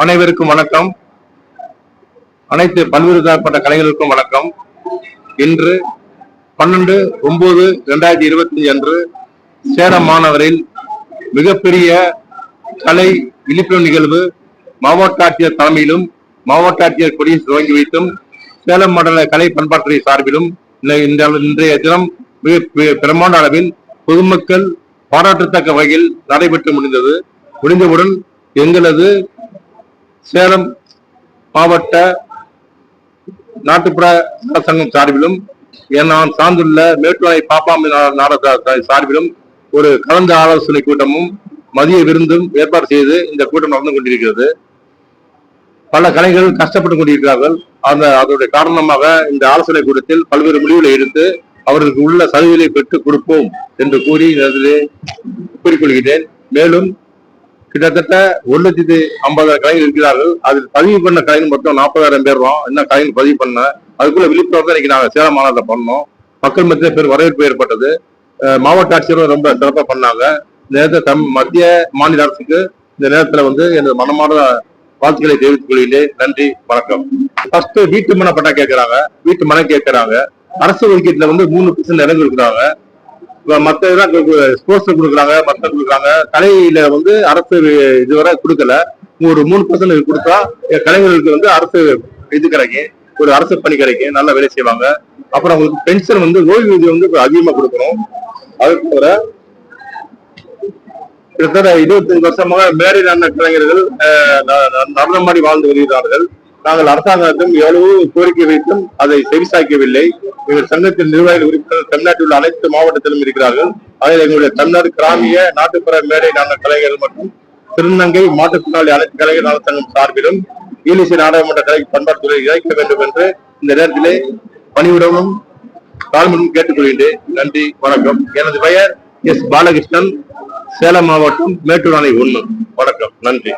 அனைவருக்கும் வணக்கம். அனைத்து பல்வேறு தரப்பட்ட கலைஞர்களுக்கும் வணக்கம். இன்று பன்னெண்டு ஒன்பது இரண்டாயிரத்தி இருபத்தி அன்று சேலம் மாநகரில் மிகப்பெரிய கலை விழிப்புணர்வு நிகழ்வு மாவட்ட ஆட்சியர் தலைமையிலும் மாவட்ட ஆட்சியர் கொடியை துவங்கி வைத்தும் சேலம் மண்டல கலை பண்பாட்டுறை சார்பிலும் இந்த- இன்றைய தினம் மிக பெ- பிரமாண்ட அளவில் பொதுமக்கள் பாராட்டத்தக்க வகையில் நடைபெற்று முடிந்தது. முடிந்தவுடன் எங்களது சேலம் மாவட்ட நாட்டுப்புற சங்கம் சார்பிலும் நான் சார்ந்துள்ள மேட்டுவாய் பாப்பாம்பி நாடக சார்பிலும் ஒரு கலந்து ஆலோசனை கூட்டமும் மதிய விருந்தும் ஏற்பாடு செய்து இந்த கூட்டம் நடந்து கொண்டிருக்கிறது. பல கலைஞர்கள் கஷ்டப்பட்டு கொண்டிருக்கிறார்கள். அந்த அதனுடைய காரணமாக இந்த ஆலோசனை கூட்டத்தில் பல்வேறு முடிவுகளை எடுத்து அவர்களுக்கு உள்ள சலுகைகளை பெற்றுக் கொடுப்போம் என்று கூறி இதிலே கூறிக்கொள்கிறேன் மேலும் கிட்டத்தட்ட ஒரு லட்சத்தி ஐம்பதாயிரம் கலைஞர் இருக்கிறார்கள். அதில் பதிவு பண்ண கலைஞர் மொத்தம் நாற்பதாயிரம் பேர் தான் என்ன கலைஞர் பதிவு பண்ண? அதுக்குள்ள விழிப்புணர்வு இன்னைக்கு நாங்கள் சேலம் மாநாட்டில் பண்ணோம். மக்கள் மத்திய பேர் வரவேற்பு ஏற்பட்டது. மாவட்ட ஆட்சியரும் ரொம்ப சிறப்பாக பண்ணாங்க. இந்த நேரத்தில் தம் மத்திய மாநில அரசுக்கு இந்த நேரத்தில் வந்து எனது மனமான வாழ்த்துக்களை தெரிவித்துக் கொள்கிறேன். நன்றி வணக்கம். ஃபர்ஸ்ட் வீட்டு மனை பட்டா வீட்டு மனை கேட்கிறாங்க அரசு ஒதுக்கீட்டுல வந்து மூணு பர்சன்ட் இடங்கள் இருக்கிறாங்க மற்ற மத்த இதெல்லாம் ஸ்போர்ட்ஸ்ல கொடுக்குறாங்க மற்ற கொடுக்குறாங்க. கலையில வந்து அரசு இதுவரை கொடுக்கல. ஒரு மூணு பர்சன்ட் கொடுத்தா கலைஞர்களுக்கு வந்து அரசு இது கிடைக்கும். ஒரு அரசு பணி கிடைக்கும். நல்லா வேலை செய்வாங்க. அப்புறம் அவங்களுக்கு பென்ஷன் வந்து ஓய்வூதியம் வந்து அதிகமா கொடுக்கணும். அது தவிர கிட்டத்தட்ட இருபத்தஞ்சு வருஷமாக மேரிலான கலைஞர்கள் நடனமாடி வாழ்ந்து வருகிறார்கள். நாங்கள் அரசாங்கத்திடம் எவ்வளவு கோரிக்கை வைத்தும் அதை செவிசாய்க்கவில்லை. எங்கள் சங்கத்தின் நிர்வாகிகள் உறுப்பினர் தமிழ்நாட்டில் உள்ள அனைத்து மாவட்டத்திலும் இருக்கிறார்கள். அதில் எங்களுடைய தமிழ்நாடு கிராமிய நாட்டுப்புற மேடை நாடக கலைஞர்கள் மற்றும் திருநங்கை மாற்றுத்திறனாளி அனைத்து கலைஞர் நல சங்கம் சார்பிலும் ஈலிசி நாடாளுமன்ற கலை பண்பாட்டுத்துறை இழைக்க வேண்டும் என்று இந்த நேரத்திலே பணியுடனும் தாழ்மையும் கேட்டுக்கொள்கின்றேன். நன்றி வணக்கம். எனது பெயர் எஸ். பாலகிருஷ்ணன். சேலம் மாவட்டம் மேட்டூர் அணை ஒண்ணு வணக்கம். நன்றி.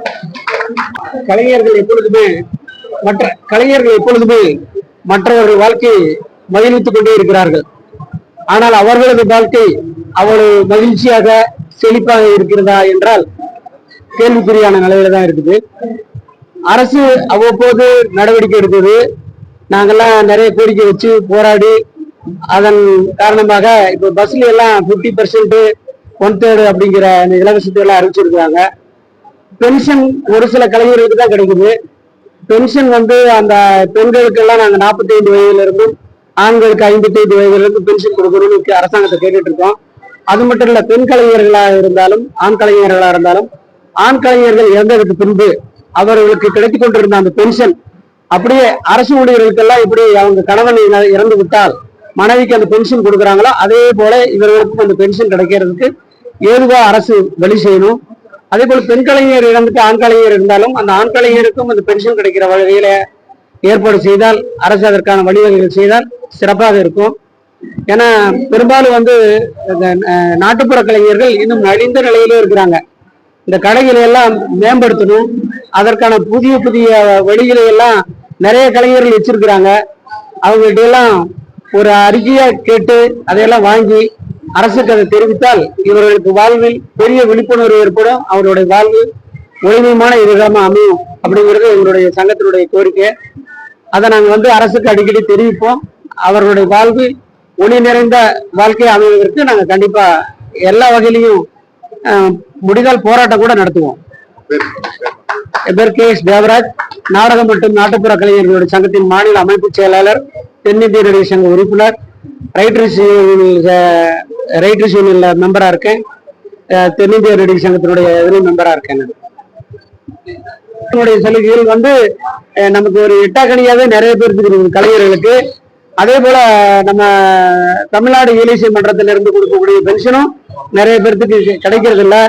கலைஞர்கள் எப்பொழுதுமே மற்ற கலைஞர்கள் எப்பொழுதுமே மற்றவர்கள் வாழ்க்கையை மகிழ்வித்துக் கொண்டே இருக்கிறார்கள். ஆனால் அவர்களது வாழ்க்கை அவ்வளவு மகிழ்ச்சியாக செழிப்பாக இருக்கிறதா என்றால் கேள்விக்குறியான நிலையில தான் இருக்குது. அரசு அவ்வப்போது நடவடிக்கை எடுத்தது. நாங்கெல்லாம் நிறைய கோரிக்கை வச்சு போராடி அதன் காரணமாக இப்போ பஸ்ல எல்லாம் 50% பர்சன்ட் ஒன் தேர்டு அப்படிங்கிற இலவசத்தை எல்லாம் அறிவிச்சிருக்காங்க பென்ஷன் ஒரு சில கலைஞர்களுக்கு தான் கிடைக்குது. பென்ஷன் வந்து அந்த பெண்களுக்கு எல்லாம் நாங்க 45 வயதுல இருந்தும் ஆண்களுக்கு ஐம்பத்தி ஐந்து வயதுல இருந்து பென்ஷன் கொடுக்கணும்னு அரசாங்கத்தை கேட்டுட்டு இருக்கோம். அது மட்டும் இல்ல பெண் கலைஞர்களா இருந்தாலும் ஆண் கலைஞர்களா இருந்தாலும் ஆண் கலைஞர்கள் இறந்ததுக்கு பின்பு அவர்களுக்கு கிடைத்துக் கொண்டிருந்த அந்த பென்ஷன் அப்படியே அரசு ஊழியர்களுக்கெல்லாம் இப்படி அவங்க கணவன் இறந்து விட்டால் மனைவிக்கு அந்த பென்ஷன் கொடுக்குறாங்களோ அதே போல இவர்களுக்கும் அந்த பென்ஷன் கிடைக்கிறதுக்கு ஏதுவா அரசு வழி செய்யணும். அதே போல பெண் கலைஞர் இழந்துட்டு ஆண் கலைஞர் இருந்தாலும் அந்த ஆண் கலைஞருக்கும் அந்த பென்ஷன் கிடைக்கிற வகையில ஏற்பாடு செய்தால் அரசு அதற்கான வழிவகைகள் செய்தால் சிறப்பாக இருக்கும். ஏன்னா பெரும்பாலும் வந்து இந்த, நாட்டுப்புற கலைஞர்கள் இன்னும் நலிந்த நிலையிலே இருக்கிறாங்க. இந்த கலைகளை எல்லாம் மேம்படுத்தணும். அதற்கான புதிய புதிய வழிகளை எல்லாம் நிறைய கலைஞர்கள் வச்சிருக்கிறாங்க. அவங்கள்ட்ட எல்லாம் ஒரு அறிக்கையா கேட்டு அதையெல்லாம் வாங்கி அரசுக்கு அதை தெரிவித்தால் இவர்களுக்கு வாழ்வில் பெரிய விழிப்புணர்வு ஏற்படும். அவருடைய வாழ்வு ஒளிமயமான எதிர்காலமா அமையும் அப்படிங்கிறது எங்களுடைய சங்கத்தினுடைய கோரிக்கை. அதை நாங்க வந்து அரசுக்கு அடிக்கடி தெரிவிப்போம். அவர்களுடைய வாழ்வு ஒளி நிறைந்த வாழ்க்கை அமைவதற்கு நாங்க கண்டிப்பா எல்லா வகையிலையும் முடிந்தால் போராட்டம் கூட நடத்துவோம். N K. எஸ். தேவராஜ் நாடகம் மற்றும் நாட்டுப்புற கலைஞர்களுடைய சங்கத்தின் மாநில அமைப்பு செயலாளர் தென்னிந்திய நடிகர் சங்க உறுப்பினர் ரைட்டர்ஸ் ரைட்டர்ஸ் யூனியன்ல மெம்பரா இருக்கேன். தென்னிந்திய நடிகர் சங்கத்தினுடைய இதுலையும் மெம்பரா இருக்கேன் நான். இதனுடைய சலுகைகள் வந்து நமக்கு ஒரு எட்டாக்கணியாவே நிறைய பேருக்கு இருக்குது கலைஞர்களுக்கு. அதே போல நம்ம தமிழ்நாடு இயலிசை மன்றத்தில இருந்து கொடுக்கக்கூடிய பென்ஷனும் நிறைய பேர்த்துக்கு கிடைக்கிறது இல்லை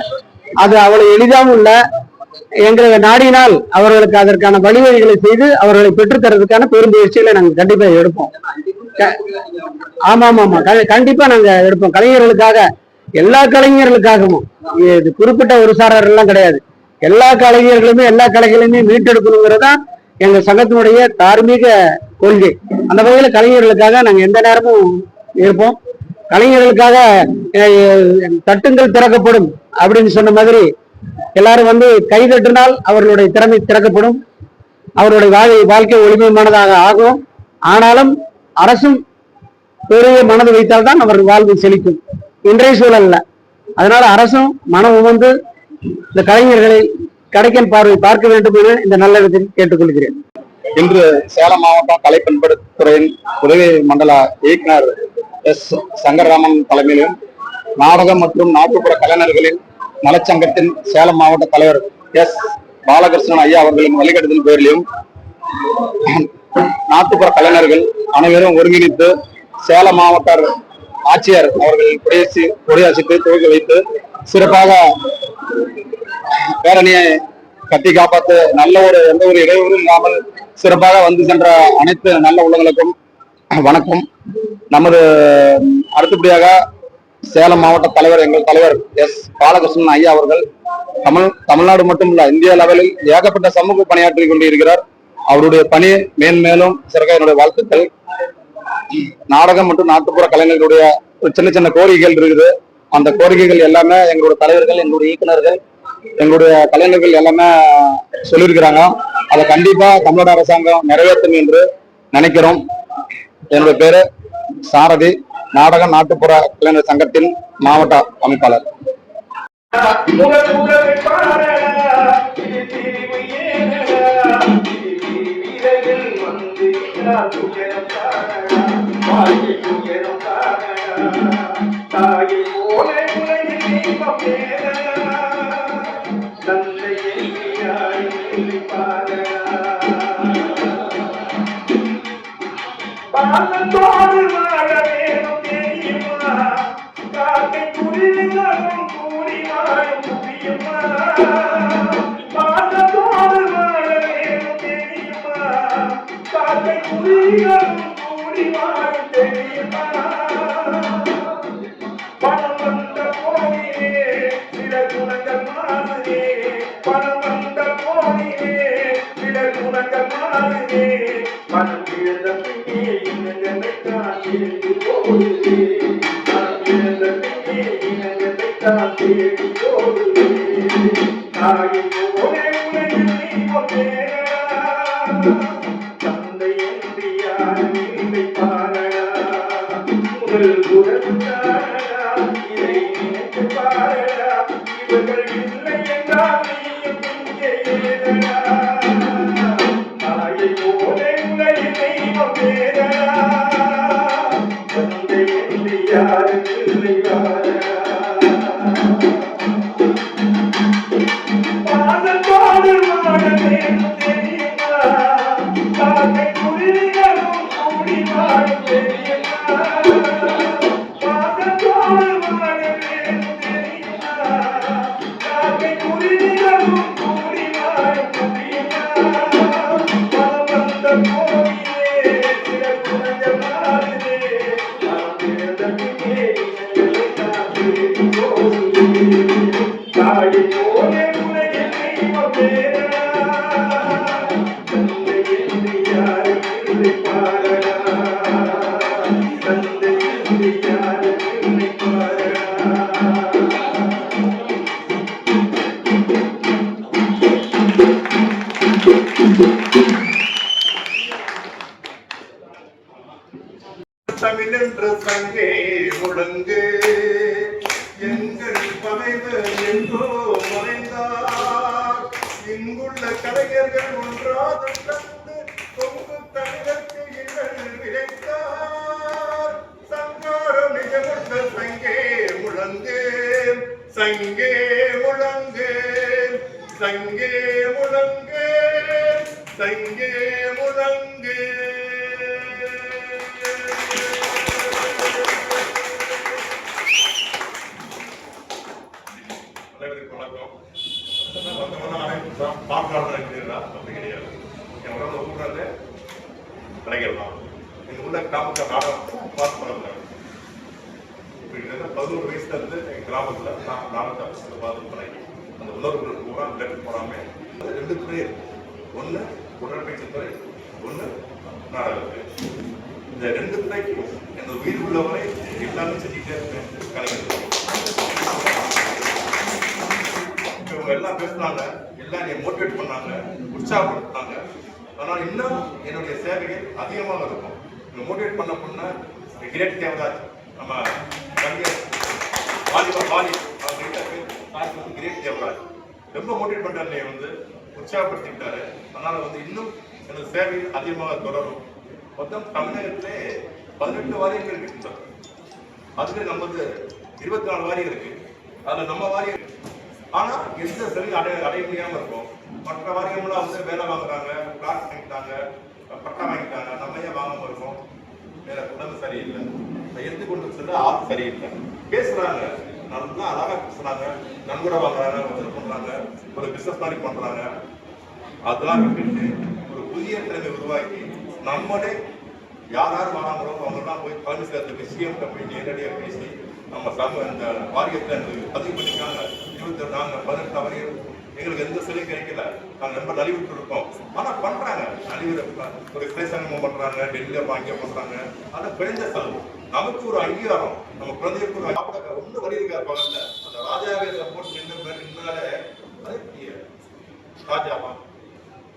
அது அவ்வளவு எளிதாகவும் இல்லை. எங்களை நாடினால் அவர்களுக்கு அதற்கான வழிவகைகளை செய்து அவர்களை பெற்றுத்தரதுக்கான பெரும் முயற்சிகளை நாங்கள் கண்டிப்பா எடுப்போம். க- ஆமா ஆமா ஆமா க- கண்டிப்பா நாங்க எடுப்போம். கலைஞர்களுக்காக எல்லா கலைஞர்களுக்காகவும். இது குறிப்பிட்ட ஒரு சாரர் எல்லாம் கிடையாது. எல்லா கலைஞர்களுமே எல்லா கலைகளையுமே மீட்டெடுக்கணுங்கிறதான் எங்க சங்கத்தினுடைய தார்மீக கொள்கை. அந்த வகையில கலைஞர்களுக்காக நாங்க எந்த நேரமும் இருப்போம். கலைஞர்களுக்காக தட்டுங்கள் திறக்கப்படும் அப்படின்னு சொன்ன மாதிரி எல்லாரும் வந்து கைதட்டினால் அவர்களுடைய திறமை திறக்கப்படும். அவருடைய வாழ் வாழ்க்கை ஒளிமயமானதாக ஆகும். ஆனாலும் அரசும் பெரிய மனது வைத்தால்தான் அவர் வாழ்வு செழிக்கும். இன்றைய சூழல்ல. அதனால அரசும் மனம் உமந்து இந்த கலைஞர்களை கடைக்கன் பார்வை பார்க்க வேண்டும் என இந்த நல்ல விதத்தில் கேட்டுக்கொள்கிறேன். இன்று சேலம் மாவட்டம் கலை பண்படுத்துறையின் உதவி மண்டல இயக்குனர் எஸ் சங்கரராமன் தலைமையிலும் நாடகம் மற்றும் நாட்டுப்புற கலைஞர்களின் நலச்சங்கத்தின் சேலம் மாவட்ட தலைவர் எஸ். பாலகிருஷ்ணன் ஐயா அவர்களின் வழிகாட்டுதல் பேரிலும் நாட்டுப்புற கலைஞர்கள் அனைவரும் ஒருங்கிணைத்து சேலம் மாவட்ட ஆட்சியர் அவர்கள் குடியரசு கொடியாசித்து துவக்கி வைத்து சிறப்பாக பேரணியை கட்டி காப்பாத்து நல்ல ஒரு எந்த ஒரு இடையூறும் இல்லாமல் சிறப்பாக வந்து சென்ற அனைத்து நல்ல உள்ளங்களுக்கும் வணக்கம். நமது அடுத்தபடியாக சேலம் மாவட்ட தலைவர் எங்கள் தலைவர் எஸ். பாலகிருஷ்ணன் ஐயா அவர்கள் தமிழ் தமிழ்நாடு மட்டுமல்ல இந்திய லெவலில் ஏகப்பட்ட சமூக பணியாற்றி கொண்டிருக்கிறார். அவருடைய பணி மேன்மேலும் சிறக்க என்னுடைய வாழ்த்துக்கள். நாடகம் மற்றும் நாட்டுப்புற கலைஞர்களுடைய ஒரு சின்ன சின்ன கோரிக்கைகள் இருக்குது. அந்த கோரிக்கைகள் எல்லாமே எங்களுடைய தலைவர்கள் எங்களுடைய இயக்குநர்கள் எங்களுடைய கலைஞர்கள் எல்லாமே சொல்லியிருக்கிறாங்க. அதை கண்டிப்பா தமிழக அரசாங்கம் நிறைவேற்றும் என்று நினைக்கிறோம். என்னுடைய பேரு சாரதி. நாடக நாட்டுப்புற கலைஞர் சங்கத்தின் மாவட்ட அமைப்பாளர். முதல் குணங்கள் மாறுதே பணம் இழந்த பின்னே இனங்களை தான் தேடி போடுதே பணம் இழந்த பின்னே இனங்களை தான் தேடி போடுதே தாயை போலே உலகில் நீ கொண்டேடா தந்தை என்று யாரும் இல்லை பாரடா. முதல் குரத்தாரடா இதை நினைத்து பாரடா. தமிழென்ற தங்கே முடங்கு. எங்கள் பகைவர் என்றோ மறைந்தார். இங்குள்ள கலைஞர்கள் ஒன்றாக தந்து கொங்கு தமிழருக்கு இழல் விளைத்தார். சங்காரம் நிஜமுள்ள சங்கே முழங்கு சங்கே முழங்கு சங்கே முழங்கு தங்கே முழங்கு. அனைவருக்கும் வணக்கம். வந்தவன அனைத்து அப்படி கிடையாது. எங்களோட அந்த ஊரில் கலைஞர்லாம் இந்த உள்ள கிராமத்தை நாடகம் பாஸ் பண்ணக்கூடாது இப்போ கிட்டத்தட்ட பதினோரு வயசுல இருந்து எங்கள் கிராமத்தில் நான் நாடகத்தை பார்த்து பழகி அந்த உணர்வுகள் பூரா விலக்கு போகாமல் ரெண்டு பேர் ஒன்று உடற்பயிற்சி ஒன்று நாடகத்துறை இந்த ரெண்டு துறைக்கும் எனது உயிர் உள்ளவரை எல்லாமே செஞ்சுட்டே இருப்பேன் கலைஞர். இவங்க எல்லாம் பேசினாங்க எல்லாம் என்னை மோட்டிவேட் பண்ணாங்க உற்சாகப்படுத்தினாங்க. ஆனால் இன்னும் என்னுடைய சேவைகள் அதிகமாக இருக்கும். இந்த மோட்டிவேட் பண்ண பண்ண கிரேட் தேவராஜ் நம்ம கவிஞர் வாலிபர் வாலி அவங்க கிரேட் தேவராஜ். ரொம்ப மோட்டிவேட் பண்றாரு வந்து? உற்சாகப்படுத்திக்கிட்டாரு. அதனால வந்து இன்னும் எனது சேவை அதிகமாக தொடரும். மொத்தம் தமிழகத்திலே பதினெட்டு வாரியங்கள் இருக்கின்றன அதுல நமது இருபத்தி நாலு வாரியம் இருக்கு. அதுல நம்ம வாரியம் ஆனா எந்த சரி அடைய அடைய முடியாமல் இருக்கும். மற்ற வாரியம்லாம் வந்து வேலை வாங்குறாங்க பிளாட் வாங்கிட்டாங்க பட்டா வாங்கிட்டாங்க. நம்ம ஏன் வாங்காமல் இருக்கோம்? வேற உடம்பு சரியில்லை. எடுத்து கொண்டு செல்ல ஆள் சரியில்லை. பேசுறாங்க. நல்லா அழகா பேசுறாங்க நன்கொடை வாங்குறாங்க வசூல் பண்றாங்க. ஒரு பிசினஸ் மாதிரி பண்றாங்க. அதெல்லாம் விட்டுட்டு ஒரு புதிய திறமை உருவாக்கி நம்மளே யார் யார் வராங்களோ அவங்கெல்லாம் போய் பதினஞ்சு சேர்த்து விஷயம் போய் நேரடியாக பேசி நம்ம சம இந்த வாரியத்தை பதிவு பண்ணிக்காங்க இருபத்தி நாங்கள் பதினெட்டு வரையும் எங்களுக்கு எந்த சிலையும் கிடைக்கல. நாங்கள் ரொம்ப நலிவிட்டு இருக்கோம். ஆனால் பண்ணுறாங்க நலிவு ஒரு கிரேசனமும் பண்ணுறாங்க டெல்லியில வாங்கி அதை ஆனா குறைந்த செலவு. நமக்கு ஒரு அங்கீகாரம். நம்ம குழந்தைகளுக்கு ஒரு சாப்பிட ஒண்ணு வழி இருக்காரு பக்கத்துல அந்த ராஜாவே சப்போர்ட் நின்று நின்னாலே அது பெரிய ராஜாவா?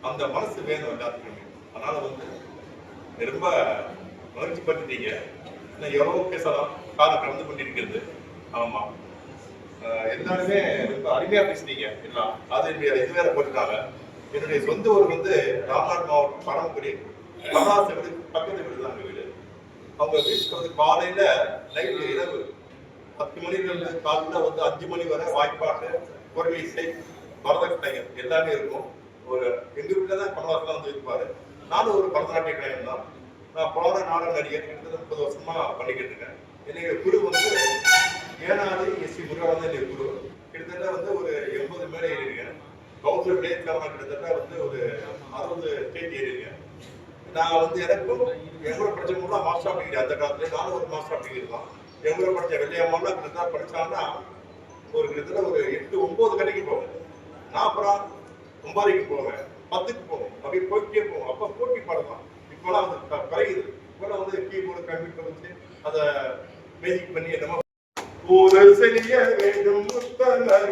அந்த மனசு வேணும் எல்லாத்துக்குமே. அதனால வந்து ரொம்ப மகிழ்ச்சி பட்டுட்டீங்க. இன்னும் எவ்வளோ பேசலாம். காலம் கடந்து கொண்டிருக்கிறது. ஆமா. எல்லாருமே ரொம்ப அருமையா பேசுனீங்க. எல்லாம் அது என்னுடைய இது வேற போட்டுட்டாங்க என்னுடைய சொந்த ஊர் வந்து ராம்நாத் மாவட்டம் பரமக்குடி. கமலாச வீடு பக்கத்து வீடு தான் எங்க வீடு. அவங்க வீட்டுக்கு வந்து காலையில நைட்டு இரவு பத்து மணில காலையில் காலையில வந்து அஞ்சு மணி வரை வாய்ப்பாட்டு குரல் இசை பரதக்கலைஞர் எல்லாமே இருக்கும். ஒரு எங்க வீட்டுல தான் கமலாசன் வந்து இருப்பாரு. நானும் ஒரு பரதநாட்டிய கலைஞர் தான். நான் போன நாடக நடிகர் கிட்டத்தட்ட முப்பது வருஷமா பண்ணிக்கிட்டு இருக்கேன். என்னுடைய குரு வந்து ஏனாது எஸ் சி முருகா என்னுடைய குரு. கிட்டத்தட்ட வந்து ஒரு எண்பது மேலே ஏறிருக்கேன் கவுன்சிலர் விளையாட்டுக்காரன் கிட்டத்தட்ட வந்து ஒரு அறுபது ஸ்டேட் ஏறிருக்கேன் நான் வந்து எனக்கும் எங்களோட படித்தவங்களும் மாஸ்டர் டிகிரி அந்த காலத்துல நானும் ஒரு மாஸ்டர் டிகிரி தான். எங்களோட படித்த வெள்ளையம்மாலாம் கிட்டத்தட்ட படித்தான்னா ஒரு கிட்டத்தட்ட ஒரு எட்டு ஒன்பது கடைக்கு போவேன். நான் அப்புறம் ஒன்பதுக்கு போவேன். பத்துக்கு போவேன் அப்படி போய்கிட்டே போவோம். அப்போ போட்டி பாடலாம். இப்போலாம் வந்து குறையுது இப்போலாம் வந்து கீபோர்டு கம்ப்யூட்டர் வச்சு அதை மேஜிக் பண்ணி என்னமோ ஒரு செய்ய வேண்டும் புத்தகங்கள்